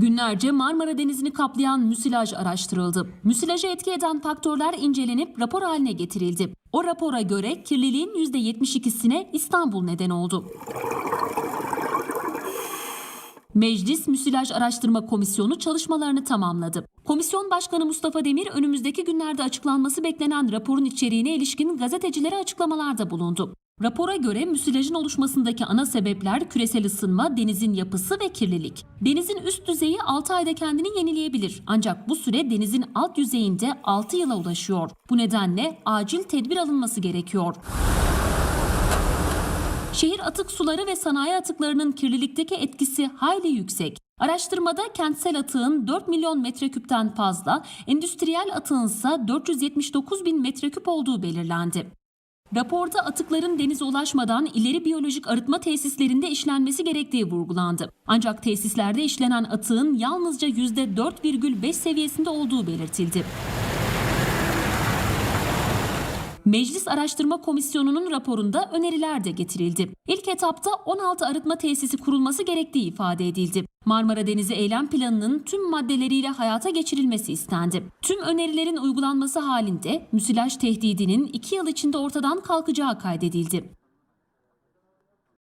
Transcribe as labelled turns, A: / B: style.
A: Günlerce Marmara Denizi'ni kaplayan müsilaj araştırıldı. Müsilajı etki eden faktörler incelenip rapor haline getirildi. O rapora göre kirliliğin %72'sine İstanbul neden oldu. Meclis Müsilaj Araştırma Komisyonu çalışmalarını tamamladı. Komisyon Başkanı Mustafa Demir önümüzdeki günlerde açıklanması beklenen raporun içeriğine ilişkin gazetecilere açıklamalarda bulundu. Rapora göre müsilajın oluşmasındaki ana sebepler küresel ısınma, denizin yapısı ve kirlilik. Denizin üst düzeyi 6 ayda kendini yenileyebilir ancak bu süre denizin alt yüzeyinde 6 yıla ulaşıyor. Bu nedenle acil tedbir alınması gerekiyor. Şehir atık suları ve sanayi atıklarının kirlilikteki etkisi hayli yüksek. Araştırmada kentsel atığın 4 milyon metreküpten fazla, endüstriyel atığın ise 479 bin metreküp olduğu belirlendi. Raporda atıkların denize ulaşmadan ileri biyolojik arıtma tesislerinde işlenmesi gerektiği vurgulandı. Ancak tesislerde işlenen atığın yalnızca %4,5 seviyesinde olduğu belirtildi. Meclis Araştırma Komisyonu'nun raporunda öneriler de getirildi. İlk etapta 16 arıtma tesisi kurulması gerektiği ifade edildi. Marmara Denizi Eylem Planı'nın tüm maddeleriyle hayata geçirilmesi istendi. Tüm önerilerin uygulanması halinde müsilaj tehdidinin 2 yıl içinde ortadan kalkacağı kaydedildi.